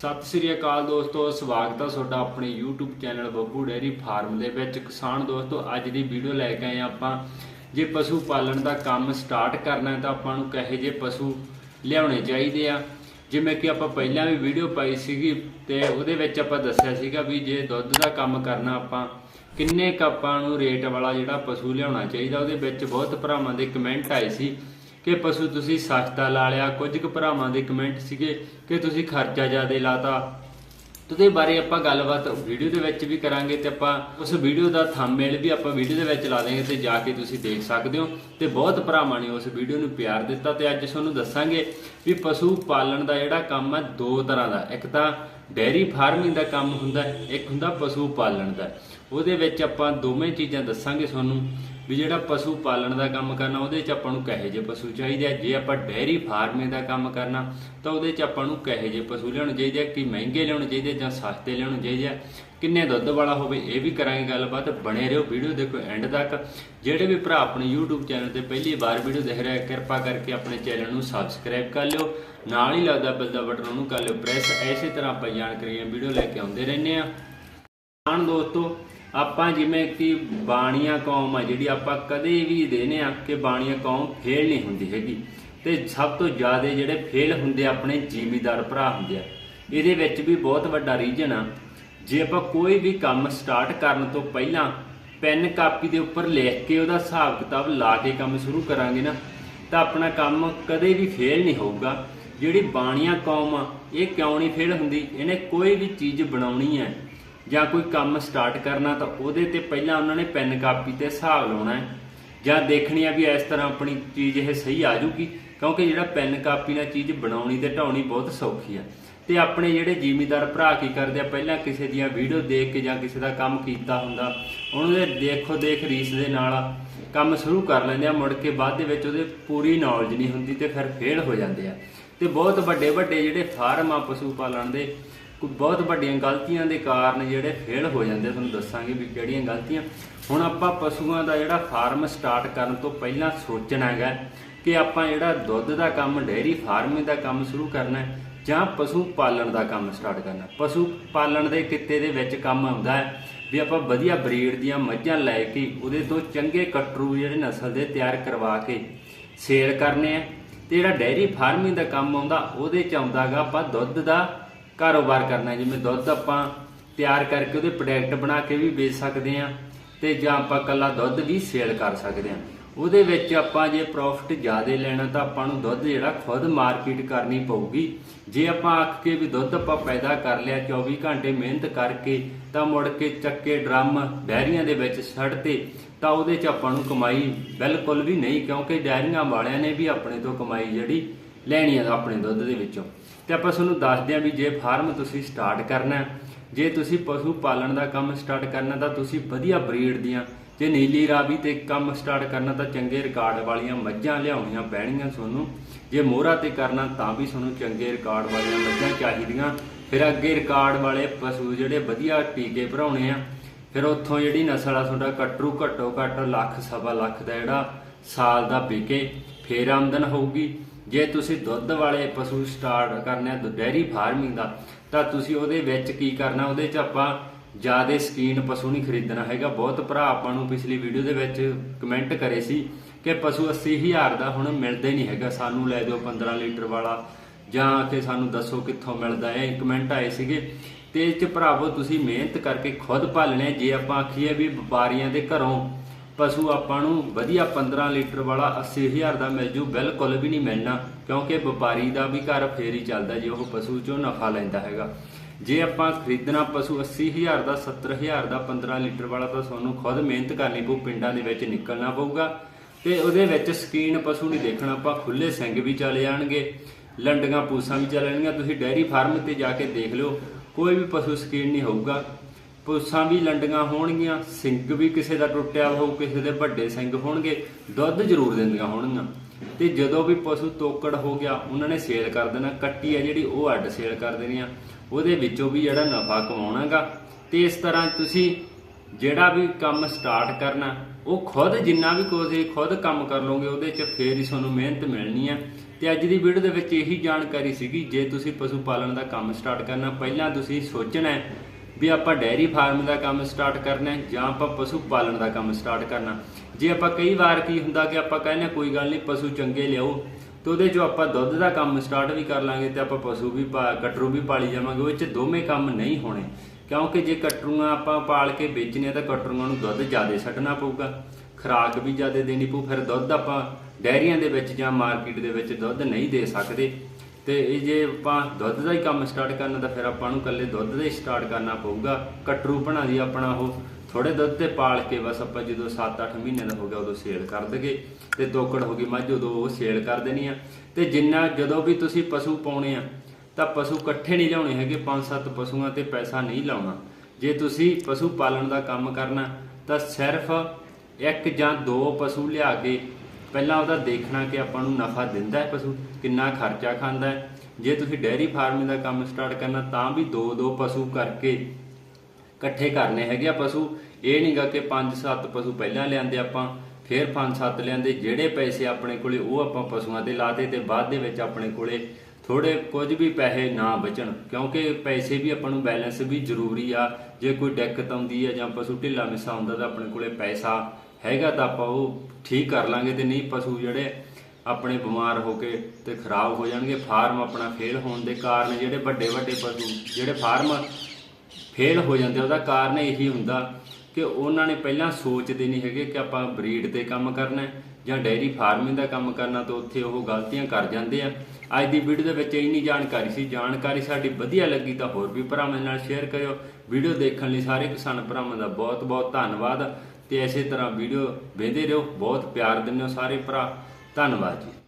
ਸਤਿ ਸ੍ਰੀ ਅਕਾਲ ਦੋਸਤੋ, ਸਵਾਗਤ ਹੈ ਤੁਹਾਡਾ ਆਪਣੇ YouTube channel Babbu dairy farm ਦੇ ਵਿੱਚ। ਕਿਸਾਨ ਦੋਸਤੋ, ਅੱਜ ਦੀ ਵੀਡੀਓ ਲੈ ਕੇ ਆਏ ਆਪਾਂ। ਜੇ ਪਸ਼ੂ ਪਾਲਣ ਦਾ ਕੰਮ ਸਟਾਰਟ ਕਰਨਾ ਹੈ ਤਾਂ ਆਪਾਂ ਨੂੰ ਕਹੇ ਜੇ ਪਸ਼ੂ ਲਿਆਉਣੇ ਚਾਹੀਦੇ ਆ। ਜਿਵੇਂ ਕਿ ਆਪਾਂ ਪਹਿਲਾਂ ਵੀ ਵੀਡੀਓ ਪਾਈ ਸੀਗੀ ਤੇ ਉਹਦੇ ਵਿੱਚ ਆਪਾਂ ਦੱਸਿਆ ਸੀਗਾ ਵੀ ਜੇ ਦੁੱਧ ਦਾ ਕੰਮ ਕਰਨਾ ਆਪਾਂ, ਕਿੰਨੇ ਕੁ ਆਪਾਂ ਨੂੰ ਰੇਟ ਵਾਲਾ ਜਿਹੜਾ ਪਸ਼ੂ ਲਿਆਉਣਾ ਚਾਹੀਦਾ, ਉਹਦੇ ਵਿੱਚ ਬਹੁਤ ਭਰਾਵਾਂ ਦੇ ਕਮੈਂਟ ਆਏ ਸੀ। ਕਿ ਪਸ਼ੂ ਤੁਸੀਂ ਸਸਤਾ ਲਾ ਲਿਆ, ਕੁਝ ਕੁ ਭਰਾਵਾਂ ਦੇ ਕਮੈਂਟ ਸੀਗੇ ਕਿ ਤੁਸੀਂ ਖਰਚਾ ਜ਼ਿਆਦਾ ਲਾਤਾ। ਤੇ ਉਹਦੇ ਬਾਰੇ ਆਪਾਂ ਗੱਲਬਾਤ ਵੀਡੀਓ ਦੇ ਵਿੱਚ ਵੀ ਕਰਾਂਗੇ ਤੇ ਆਪਾਂ ਉਸ ਵੀਡੀਓ ਦਾ ਥੰਬਨੇਲ ਵੀ ਆਪਾਂ ਵੀਡੀਓ ਦੇ ਵਿੱਚ ਲਾ ਦੇਵਾਂਗੇ ਤੇ ਜਾ ਕੇ ਤੁਸੀਂ ਦੇਖ ਸਕਦੇ ਹੋ। ਤੇ ਬਹੁਤ ਭਰਾਵਾਂ ਨੇ ਉਸ ਵੀਡੀਓ ਨੂੰ ਪਿਆਰ ਦਿੱਤਾ ਤੇ ਅੱਜ ਤੁਹਾਨੂੰ ਦੱਸਾਂਗੇ ਵੀ ਪਸ਼ੂ ਪਾਲਣ ਦਾ ਜਿਹੜਾ ਕੰਮ ਹੈ ਦੋ ਤਰ੍ਹਾਂ ਦਾ। ਇੱਕ ਤਾਂ ਡੇਅਰੀ ਫਾਰਮਿੰਗ ਦਾ ਕੰਮ ਹੁੰਦਾ ਇੱਕ ਹੁੰਦਾ ਪਸ਼ੂ ਪਾਲਣ ਦਾ। ਉਹਦੇ ਵਿੱਚ ਆਪਾਂ ਦੋਵੇਂ ਚੀਜ਼ਾਂ ਦੱਸਾਂਗੇ ਤੁਹਾਨੂੰ ਵੀ ਜਿਹੜਾ ਪਸ਼ੂ ਪਾਲਣ ਦਾ ਕੰਮ ਕਰਨਾ, ਉਹਦੇ 'ਚ ਆਪਾਂ ਨੂੰ ਕਹੇ ਜੇ ਪਸ਼ੂ ਚਾਹੀਦੇ ਆ। ਜੇ ਆਪਾਂ ਡੇਅਰੀ ਫਾਰਮਿੰਗ ਦਾ ਕੰਮ ਕਰਨਾ, ਤਾਂ ਉਹਦੇ 'ਚ ਆਪਾਂ ਨੂੰ ਕਹੇ ਜੇ ਪਸ਼ੂ ਲਿਆਉਣੇ ਚਾਹੀਦੇ ਆ, ਕਿ ਮਹਿੰਗੇ ਲਿਆਉਣੇ ਚਾਹੀਦੇ ਜਾਂ ਸਸਤੇ ਲਿਆਉਣੇ ਚਾਹੀਦੇ ਆ। ਕਿੰਨੇ ਦੁੱਧ ਵਾਲਾ ਹੋਵੇ, ਇਹ ਵੀ ਕਰਾਂਗੇ ਗੱਲਬਾਤ। ਬਣੇ ਰਹੋ ਵੀਡੀਓ ਦੇਖੋ ਐਂਡ ਤੱਕ। ਜਿਹੜੇ ਵੀ ਭਰਾ ਆਪਣੇ YouTube ਚੈਨਲ ਤੇ ਪਹਿਲੀ ਵਾਰ ਵੀਡੀਓ ਦੇਖ ਰਿਹਾ ਕਿਰਪਾ ਕਰਕੇ ਆਪਣੇ ਚੈਨਲ ਨੂੰ ਸਬਸਕ੍ਰਾਈਬ ਕਰ ਲਿਓ। ਨਾਲ ਹੀ ਲੱਗਦਾ ਬੈਲ ਦਾ ਬਟਨ ਉਹਨੂੰ ਕਰ ਲਿਓ ਪ੍ਰੈਸ ਐਸੇ ਤਰ੍ਹਾਂ ਆਪਾਂ ਜਾਣਕਾਰੀਆਂ ਵੀਡੀਓ ਲੈ ਕੇ ਆਉਂਦੇ ਰਹਿੰਦੇ ਆ। ਆਣ ਦੋਸਤੋ, ਆਪਾਂ ਜਿਵੇਂ ਕਿ ਬਾਣੀਆਂ ਕੌਮ ਆ, ਜਿਹੜੀ ਆਪਾਂ ਕਦੇ ਵੀ ਦੇਨੇ ਆ ਕਿ ਬਾਣੀਆਂ ਕੌਮ ਫੇਲ ਨਹੀਂ ਹੁੰਦੀ ਹੈਗੀ। ਤੇ ਸਭ ਤੋਂ ਜ਼ਿਆਦਾ ਜਿਹੜੇ ਫੇਲ ਹੁੰਦੇ ਆਪਣੇ ਜ਼ਿਮੀਦਾਰ ਭਰਾ ਹੁੰਦੇ ਆ। ਇਹਦੇ ਵਿੱਚ ਵੀ ਬਹੁਤ ਵੱਡਾ ਰੀਜਨ ਆ। ਜੇ ਆਪਾਂ ਕੋਈ ਵੀ ਕੰਮ ਸਟਾਰਟ ਕਰਨ ਤੋਂ ਪਹਿਲਾਂ ਪੈਨ ਕਾਪੀ ਦੇ ਉੱਪਰ ਲਿਖ ਕੇ ਉਹਦਾ ਹਿਸਾਬ ਕਿਤਾਬ ਲਾ ਕੇ ਕੰਮ ਸ਼ੁਰੂ ਕਰਾਂਗੇ ਨਾ, ਤਾਂ ਆਪਣਾ ਕੰਮ ਕਦੇ ਵੀ ਫੇਲ ਨਹੀਂ ਹੋਊਗਾ। ਜਿਹੜੀ ਬਾਣੀਆਂ ਕੌਮ ਆ, ਇਹ ਕਿਉਂ ਨਹੀਂ ਫੇਲ ਹੁੰਦੀ? ਇਹਨੇ ਕੋਈ ਵੀ ਚੀਜ਼ ਬਣਾਉਣੀ ਹੈ ਜਾਂ ਕੋਈ ਕੰਮ ਸਟਾਰਟ ਕਰਨਾ, ਤਾਂ ਉਹਦੇ ਤੇ ਪਹਿਲਾਂ ਉਹਨਾਂ ਨੇ ਪੈਨ ਕਾਪੀ ਤੇ ਹਿਸਾਬ ਲਾਉਣਾ ਹੈ। ਜਾਂ ਦੇਖਣੀ ਆ ਵੀ ਇਸ ਤਰ੍ਹਾਂ ਆਪਣੀ ਚੀਜ਼ ਇਹ ਸਹੀ ਆ ਜੂਗੀ ਕਿਉਂਕਿ ਜਿਹੜਾ ਪੈਨ ਕਾਪੀ ਨਾਲ ਚੀਜ਼ ਬਣਾਉਣੀ ਤੇ ਢਾਉਣੀ ਬਹੁਤ ਸੌਖੀ ਆ। ਤੇ ਆਪਣੇ ਜਿਹੜੇ ਜ਼ਿਮੀਦਾਰ ਭਰਾ ਕੀ ਕਰਦੇ ਆ ਪਹਿਲਾਂ ਕਿਸੇ ਦੀਆਂ ਵੀਡੀਓ ਦੇਖ ਕੇ ਜਾਂ ਕਿਸੇ ਦਾ ਕੰਮ ਕੀਤਾ ਹੁੰਦਾ ਉਹਨਾਂ ਦੇ ਦੇਖੋ ਦੇਖ ਰੀਸ ਦੇ ਨਾਲ ਕੰਮ ਸ਼ੁਰੂ ਕਰ ਲੈਂਦੇ ਆ ਮੁੜ ਕੇ ਬਾਅਦ ਦੇ ਵਿੱਚ ਉਹਦੇ ਪੂਰੀ ਨੌਲੇਜ ਨਹੀਂ ਹੁੰਦੀ ਤੇ ਫਿਰ ਫੇਲ ਹੋ ਜਾਂਦੇ ਆ। ਤੇ ਬਹੁਤ ਵੱਡੇ ਵੱਡੇ ਜਿਹੜੇ ਫਾਰਮ ਆ ਪਸ਼ੂ ਪਾਲਣ ਦੇ ਬਹੁਤ ਵੱਡੀਆਂ ਗਲਤੀਆਂ ਦੇ ਕਾਰਨ ਜਿਹੜੇ ਫੇਲ ਹੋ ਜਾਂਦੇ ਆ, ਤੁਹਾਨੂੰ ਦੱਸਾਂਗੇ ਵੀ ਕਿਹੜੀਆਂ ਗਲਤੀਆਂ। ਹੁਣ ਆਪਾਂ ਪਸ਼ੂਆਂ ਦਾ ਜਿਹੜਾ ਫਾਰਮ ਸਟਾਰਟ ਕਰਨ ਤੋਂ ਪਹਿਲਾਂ ਸੋਚਣਾ ਹੈਗਾ ਕਿ ਆਪਾਂ ਜਿਹੜਾ ਦੁੱਧ ਦਾ ਕੰਮ ਡੇਅਰੀ ਫਾਰਮਿੰਗ ਦਾ ਕੰਮ ਸ਼ੁਰੂ ਕਰਨਾ ਹੈ ਜਾਂ ਪਸ਼ੂ ਪਾਲਣ ਦਾ ਕੰਮ ਸਟਾਰਟ ਕਰਨਾ। ਪਸ਼ੂ ਪਾਲਣ ਦੇ ਕਿੱਤੇ ਦੇ ਵਿੱਚ ਕੰਮ ਆਉਂਦਾ ਹੈ ਵੀ ਆਪਾਂ ਵਧੀਆ ਬਰੀਡ ਦੀਆਂ ਮੱਝਾਂ ਲੈ ਕੇ ਉਹਦੇ ਤੋਂ ਚੰਗੇ ਕਟਰੂ ਜਿਹੜੇ ਨਸਲ ਦੇ ਤਿਆਰ ਕਰਵਾ ਕੇ ਸੇਲ ਕਰਨੇ ਆ। ਤੇ ਜਿਹੜਾ ਡੇਅਰੀ ਫਾਰਮਿੰਗ ਦਾ ਕੰਮ ਆਉਂਦਾ, ਉਹਦੇ ਚ ਆਉਂਦਾਗਾ ਆਪਾਂ ਦੁੱਧ ਦਾ ਕਾਰੋਬਾਰ ਕਰਨਾ। ਜਿਵੇਂ ਦੁੱਧ ਆਪਾਂ ਤਿਆਰ ਕਰਕੇ ਉਹਦੇ ਪ੍ਰੋਡਕਟ ਬਣਾ ਕੇ ਵੀ ਵੇਚ ਸਕਦੇ ਆ ਤੇ ਜਾਂ ਆਪਾਂ ਕੱਲਾ ਦੁੱਧ ਵੀ ਸੇਲ ਕਰ ਸਕਦੇ ਆ ਉਹਦੇ ਵਿੱਚ ਆਪਾਂ ਜੇ ਪ੍ਰੋਫਿਟ ਜ਼ਿਆਦਾ ਲੈਣਾ ਤਾਂ ਆਪਾਂ ਨੂੰ ਦੁੱਧ ਜਿਹੜਾ ਖੁਦ ਮਾਰਕੀਟ ਕਰਨੀ ਪਊਗੀ। ਜੇ ਆਪਾਂ ਆਖ ਕੇ ਵੀ ਦੁੱਧ ਆਪਾਂ ਪੈਦਾ ਕਰ ਲਿਆ 24 ਘੰਟੇ ਮਿਹਨਤ ਕਰਕੇ ਤਾਂ ਮੁੜ ਕੇ ਚੱਕੇ ਡਰਮ ਡੈਰੀਆਂ ਦੇ ਵਿੱਚ ਛੱਡਤੇ ਤਾਂ ਉਹਦੇ 'ਚ ਆਪਾਂ ਨੂੰ ਕਮਾਈ ਬਿਲਕੁਲ ਵੀ ਨਹੀਂ ਕਿਉਂਕਿ ਡੈਰੀਆਂ ਵਾਲਿਆਂ ਨੇ ਵੀ ਆਪਣੇ ਤੋਂ ਕਮਾਈ ਜਿਹੜੀ ਲੈਣੀ ਆ ਆਪਣੇ ਦੁੱਧ ਦੇ ਵਿੱਚੋਂ। ਤੇ ਆਪਾਂ ਤੁਹਾਨੂੰ ਦੱਸਦੇ ਹਾਂ ਵੀ ਜੇ ਫਾਰਮ ਤੁਸੀਂ ਸਟਾਰਟ ਕਰਨਾ, ਜੇ ਤੁਸੀਂ ਪਸ਼ੂ ਪਾਲਣ ਦਾ ਕੰਮ ਸਟਾਰਟ ਕਰਨਾ ਤਾਂ ਤੁਸੀਂ ਵਧੀਆ ਬਰੀਡ ਦੀਆਂ ਜੇ ਨੀਲੀ ਰਾਵੀ ਤੇ ਕੰਮ ਸਟਾਰਟ ਕਰਨਾ ਤਾਂ ਚੰਗੇ ਰਿਕਾਰਡ ਵਾਲੀਆਂ ਮੱਝਾਂ ਲਿਆਉਣੀਆਂ ਪੈਣਗੀਆਂ ਤੁਹਾਨੂੰ ਜੇ ਮੋਹਰਾ ਤੇ ਕਰਨਾ ਤਾਂ ਵੀ ਤੁਹਾਨੂੰ ਚੰਗੇ ਰਿਕਾਰਡ ਵਾਲੀਆਂ ਮੱਝਾਂ ਚਾਹੀਦੀਆਂ। ਫਿਰ ਅੱਗੇ ਰਿਕਾਰਡ ਵਾਲੇ ਪਸ਼ੂ ਜਿਹੜੇ ਵਧੀਆ ਟੀਕੇ ਭਰਾਉਣੇ ਆ, ਫਿਰ ਉੱਥੋਂ ਜਿਹੜੀ ਨਸਲ ਆ ਤੁਹਾਡਾ ਕਟਰੂ ਘੱਟੋ ਘੱਟ ਲੱਖ, ਸਵਾ ਲੱਖ ਦਾ ਜਿਹੜਾ ਸਾਲ ਦਾ ਵਿਕੇ, ਫੇਰ ਆਮਦਨ ਹੋਊਗੀ। ਜੇ ਤੁਸੀਂ ਦੁੱਧ ਵਾਲੇ ਪਸ਼ੂ ਸਟਾਰਟ ਕਰਨੇ ਆ ਡੈਰੀ ਫਾਰਮਿੰਗ ਦਾ, ਤਾਂ ਤੁਸੀਂ ਉਹਦੇ ਵਿੱਚ ਕੀ ਕਰਨਾ, ਉਹਦੇ 'ਚ ਆਪਾਂ ਜਿਆਦੇ ਸਕੀਨ ਪਸ਼ੂ ਨਹੀਂ ਖਰੀਦਣਾ ਹੈਗਾ। ਬਹੁਤ ਭਰਾ ਆਪਾਂ ਨੂੰ ਪਿਛਲੀ ਵੀਡੀਓ ਦੇ ਵਿੱਚ ਕਮੈਂਟ ਕਰੇ ਸੀ ਕਿ ਪਸ਼ੂ 80000 ਦਾ ਹੁਣ ਮਿਲਦੇ ਨਹੀਂ ਹੈਗਾ। ਸਾਨੂੰ ਲੈ ਦਿਓ 15 ਲੀਟਰ ਵਾਲਾ ਜਾਂ ਕਿ ਸਾਨੂੰ ਦੱਸੋ ਕਿੱਥੋਂ ਮਿਲਦਾ ਹੈ। ਕਮੈਂਟ ਆਏ ਸੀਗੇ। ਤੇ ਇਹ ਚ ਭਰਾਵੋ, ਤੁਸੀਂ ਮਿਹਨਤ ਕਰਕੇ ਖੁਦ ਪਾਲਣੇ। ਜੇ ਆਪਾਂ ਆਖੀਏ ਵੀ ਵਪਾਰੀਆਂ ਦੇ ਘਰੋਂ ਪਸ਼ੂ ਆਪਾਂ ਨੂੰ ਵਧੀਆ 15 ਲੀਟਰ ਵਾਲਾ 80000 ਦਾ ਮਿਲ ਜੂ, ਬਿਲਕੁਲ ਵੀ ਨਹੀਂ ਮਿਲਣਾ। ਕਿਉਂਕਿ ਵਪਾਰੀ ਦਾ ਵੀ ਘਰ ਫੇਰ ਹੀ ਚੱਲਦਾ ਜੇ ਉਹ ਪਸ਼ੂ ਚੋਂ ਨਫਾ ਲੈਂਦਾ ਹੈਗਾ। ਜੇ ਆਪਾਂ ਖਰੀਦਣਾ ਪਸ਼ੂ 80000 ਦਾ 70000 ਦਾ 15 ਲੀਟਰ ਵਾਲਾ, ਤਾਂ ਤੁਹਾਨੂੰ ਖੁਦ ਮਿਹਨਤ ਕਰਨੀ ਪਊ, ਪਿੰਡਾਂ ਦੇ ਵਿੱਚ ਨਿਕਲਣਾ ਪਊਗਾ। ਤੇ ਉਹਦੇ ਵਿੱਚ ਸਕੀਨ ਪਸ਼ੂ ਨਹੀਂ ਦੇਖਣਾ, ਆਪਾਂ ਖੁੱਲੇ ਸਿੰਘ ਵੀ ਚਲੇ ਜਾਣਗੇ ਲੰਡੀਆਂ ਪੂਸਾਂ ਵੀ ਚੱਲਣਗੀਆਂ ਤੁਸੀਂ ਡੈਰੀ ਫਾਰਮ ਤੇ ਜਾ ਕੇ ਦੇਖ ਲਿਓ, ਕੋਈ ਵੀ ਪਸ਼ੂ ਸਕੀਨ ਨਹੀਂ ਹੋਊਗਾ। ਪੂਸਾਂ ਵੀ ਲੰਡੀਆਂ ਹੋਣਗੀਆਂ, ਸਿੰਘ ਵੀ ਕਿਸੇ ਦਾ ਟੁੱਟਿਆ ਹੋਊ, ਕਿਸੇ ਦੇ ਵੱਡੇ ਸਿੰਘ ਹੋਣਗੇ, ਦੁੱਧ ਜ਼ਰੂਰ ਦਿੰਦੀਆਂ ਹੋਣਗੀਆਂ। ਤੇ ਜਦੋਂ ਵੀ ਪਸ਼ੂ ਤੋਕੜ ਹੋ ਗਿਆ, ਉਹਨਾਂ ਨੇ ਸੇਲ ਕਰ ਦੇਣਾ, ਕੱਟੀ ਆ ਜਿਹੜੀ, ਉਹ ਅੱਡ ਸੇਲ ਕਰ ਦੇਣੀ ਆ ਉਹਦੇ ਵਿੱਚੋਂ ਵੀ ਜਿਹੜਾ ਨਫਾ ਕਮਾਉਣਾਗਾ। ਤੇ ਇਸ ਤਰ੍ਹਾਂ ਤੁਸੀਂ ਜਿਹੜਾ ਵੀ ਕੰਮ ਸਟਾਰਟ ਕਰਨਾ ਉਹ ਖੁਦ ਜਿੰਨਾ ਵੀ ਕੋਈ ਖੁਦ ਕੰਮ ਕਰ ਲਓਗੇ ਉਹਦੇ ਚ ਫੇਰ ਹੀ ਤੁਹਾਨੂੰ ਮਿਹਨਤ ਮਿਲਣੀ ਹੈ ਤੇ ਅੱਜ ਦੀ ਵੀਡੀਓ ਦੇ ਵਿੱਚ ਇਹੀ ਜਾਣਕਾਰੀ ਸੀਗੀ ਜੇ ਤੁਸੀਂ ਪਸ਼ੂ ਪਾਲਣ ਦਾ ਕੰਮ ਸਟਾਰਟ ਕਰਨਾ ਪਹਿਲਾਂ ਤੁਸੀਂ ਸੋਚਣਾ ਹੈ ਵੀ ਆਪਾਂ ਡੈਰੀ ਫਾਰਮ ਦਾ ਕੰਮ ਸਟਾਰਟ ਕਰਨਾ ਹੈ ਜਾਂ ਆਪਾਂ ਪਸ਼ੂ ਪਾਲਣ ਦਾ ਕੰਮ ਸਟਾਰਟ ਕਰਨਾ। ਜੇ ਆਪਾਂ ਕਈ ਵਾਰ ਕੀ ਹੁੰਦਾ ਕਿ ਆਪਾਂ ਕਹਿੰਦੇ ਹਾਂ, ਕੋਈ ਗੱਲ ਨਹੀਂ ਪਸ਼ੂ ਚੰਗੇ ਲਿਆਓ ਤੇ ਉਹਦੇ ਚੋਂ ਆਪਾਂ ਦੁੱਧ ਦਾ ਕੰਮ ਸਟਾਰਟ ਵੀ ਕਰ ਲਾਂਗੇ ਤੇ ਆਪਾਂ ਪਸ਼ੂ ਵੀ ਪਾ- ਕਟਰੂ ਵੀ ਪਾਲੀ ਜਾਵਾਂਗੇ, ਉਹ 'ਚ ਦੋਵੇਂ ਕੰਮ ਨਹੀਂ ਹੋਣੇ। ਕਿਉਂਕਿ ਜੇ ਕਟਰੂਆਂ ਆਪਾਂ ਪਾਲ ਕੇ ਵੇਚਣੇ ਆ ਤਾਂ ਕਟਰੂਆਂ ਨੂੰ ਦੁੱਧ ਜ਼ਿਆਦਾ ਛੱਡਣਾ ਪਊਗਾ। ਖੁਰਾਕ ਵੀ ਜ਼ਿਆਦਾ ਦੇਣੀ ਪਊ, ਫਿਰ ਦੁੱਧ ਆਪਾਂ ਡੈਰੀਆਂ ਦੇ ਵਿੱਚ ਜਾਂ ਮਾਰਕੀਟ ਦੇ ਵਿੱਚ ਦੁੱਧ ਨਹੀਂ ਦੇ ਸਕਦੇ। ਤੇ ਇਹ ਜੇ ਆਪਾਂ ਦੁੱਧ ਦਾ ਹੀ ਕੰਮ ਸਟਾਰਟ ਕਰਨਾ ਤਾਂ ਫਿਰ ਆਪਾਂ ਨੂੰ ਇਕੱਲੇ ਦੁੱਧ ਦਾ ਹੀ ਸਟਾਰਟ ਕਰਨਾ ਪਊਗਾ। ਕਟਰੂ ਬਣਾ ਦੀ ਆਪਣਾ ਉਹ। ਥੋੜੇ ਦੁੱਧ ਤੇ ਪਾਲ ਕੇ ਬਸ ਆਪਾਂ ਜਦੋਂ 7-8 ਮਹੀਨੇ ਦਾ ਹੋ ਗਿਆ ਉਦੋਂ ਸੇਲ ਕਰ ਦਗੇ ਤੇ ਦੋਕੜ ਹੋ ਗਈ ਮੱਝ ਉਦੋਂ ਉਹ ਸੇਲ ਕਰ ਦੇਣੀ ਆ। ਤੇ ਜਿੰਨਾ ਜਦੋਂ ਵੀ ਤੁਸੀਂ ਪਸ਼ੂ ਪਾਉਣੇ ਆ, ਤਾਂ ਪਸ਼ੂ ਇਕੱਠੇ ਨਹੀਂ ਲਿਆਉਣੇ ਹੈਗੇ 5-7 ਪਸ਼ੂਆਂ ਤੇ ਪੈਸਾ ਨਹੀਂ ਲਾਉਣਾ। ਜੇ ਤੁਸੀਂ ਪਸ਼ੂ ਪਾਲਣ ਦਾ ਕੰਮ ਕਰਨਾ, ਤਾਂ ਸਿਰਫ ਇੱਕ ਜਾਂ ਦੋ ਪਸ਼ੂ ਲਿਆ ਕੇ ਪਹਿਲਾਂ ਉਹਦਾ ਦੇਖਣਾ ਕਿ ਆਪਾਂ ਨੂੰ ਨਫਾ ਦਿੰਦਾ ਹੈ ਪਸ਼ੂ, ਕਿੰਨਾ ਖਰਚਾ ਖਾਂਦਾ ਹੈ। ਜੇ ਤੁਸੀਂ ਡੈਰੀ ਫਾਰਮਿੰਗ ਦਾ ਕੰਮ ਸਟਾਰਟ ਕਰਨਾ, ਤਾਂ ਵੀ ਦੋ ਦੋ ਪਸ਼ੂ ਕਰਕੇ ਇਕੱਠੇ ਕਰਨੇ ਹੈਗੇ ਆ ਪਸ਼ੂ। ਇਹ ਨਹੀਂਗਾ ਕਿ 5-7 ਪਸ਼ੂ ਪਹਿਲਾਂ ਲਿਆਂਦੇ ਆਪਾਂ, ਫਿਰ 5-7 ਲਿਆਂਦੇ। ਜਿਹੜੇ ਪੈਸੇ ਆਪਣੇ ਕੋਲੇ, ਉਹ ਆਪਾਂ ਪਸ਼ੂਆਂ ਤੇ ਲਾਤੇ ਤੇ ਬਾਅਦ ਦੇ ਵਿੱਚ ਆਪਣੇ ਕੋਲੇ ਥੋੜੇ ਕੁਝ ਵੀ ਪੈਸੇ ਨਾ ਬਚਣ। ਕਿਉਂਕਿ ਪੈਸੇ ਵੀ ਆਪਾਂ ਨੂੰ ਬੈਲੈਂਸ ਵੀ ਜ਼ਰੂਰੀ ਆ। ਜੇ ਕੋਈ ਦਿੱਕਤ ਆਉਂਦੀ ਆ ਜਾਂ ਪਸ਼ੂ ਢਿੱਲਾ ਮਿੱਸਾ ਹੁੰਦਾ ਤਾਂ ਆਪਣੇ ਕੋਲੇ ਪੈਸਾ ਹੈਗਾ ਤਾਂ ਆਪਾਂ ਉਹ ਠੀਕ ਕਰ ਲਾਂਗੇ ਤੇ ਨਹੀਂ ਪਸ਼ੂ ਜਿਹੜੇ ਆਪਣੇ ਬਿਮਾਰ ਹੋ ਕੇ ਤੇ ਖਰਾਬ ਹੋ ਜਾਣਗੇ, ਫਾਰਮ ਆਪਣਾ ਫੇਲ ਹੋਣ ਦੇ ਕਾਰਨ ਜਿਹੜੇ ਵੱਡੇ ਵੱਡੇ ਪਸ਼ੂ, ਜਿਹੜੇ ਫਾਰਮ ਫੇਲ ਹੋ ਜਾਂਦੇ ਉਹਦਾ ਕਾਰਨ ਇਹੀ ਹੁੰਦਾ ਕਿ ਉਹਨਾਂ ਨੇ ਪਹਿਲਾਂ ਸੋਚਦੇ ਨਹੀਂ ਹੈਗੇ ਕਿ ਆਪਾਂ ਬਰੀਡ ਤੇ ਕੰਮ ਕਰਨਾ ਜਾਂ ਡੈਰੀ ਫਾਰਮਿੰਗ ਦਾ ਕੰਮ ਕਰਨਾ ਤਾਂ ਉੱਥੇ ਉਹ ਗਲਤੀਆਂ ਕਰ ਜਾਂਦੇ ਆ। ਅੱਜ ਦੀ ਵੀਡੀਓ ਦੇ ਵਿੱਚ ਇੰਨੀ ਜਾਣਕਾਰੀ ਸੀ, ਜਾਣਕਾਰੀ ਸਾਡੀ ਵਧੀਆ ਲੱਗੀ ਤਾਂ ਹੋਰ ਵੀ ਭਰਾਵਾਂ ਨਾਲ ਸ਼ੇਅਰ ਕਰਿਓ। ਵੀਡੀਓ ਦੇਖਣ ਲਈ ਸਾਰੇ ਕਿਸਾਨ ਭਰਾਵਾਂ ਦਾ ਬਹੁਤ ਬਹੁਤ ਧੰਨਵਾਦ ਤੇ ਇਸੇ ਤਰ੍ਹਾਂ ਵੀਡੀਓ ਵੇਖਦੇ ਰਹੋ। ਬਹੁਤ ਪਿਆਰ ਦਿੰਦੇ ਹੋ ਸਾਰੇ ਭਰਾ। ਧੰਨਵਾਦ ਜੀ।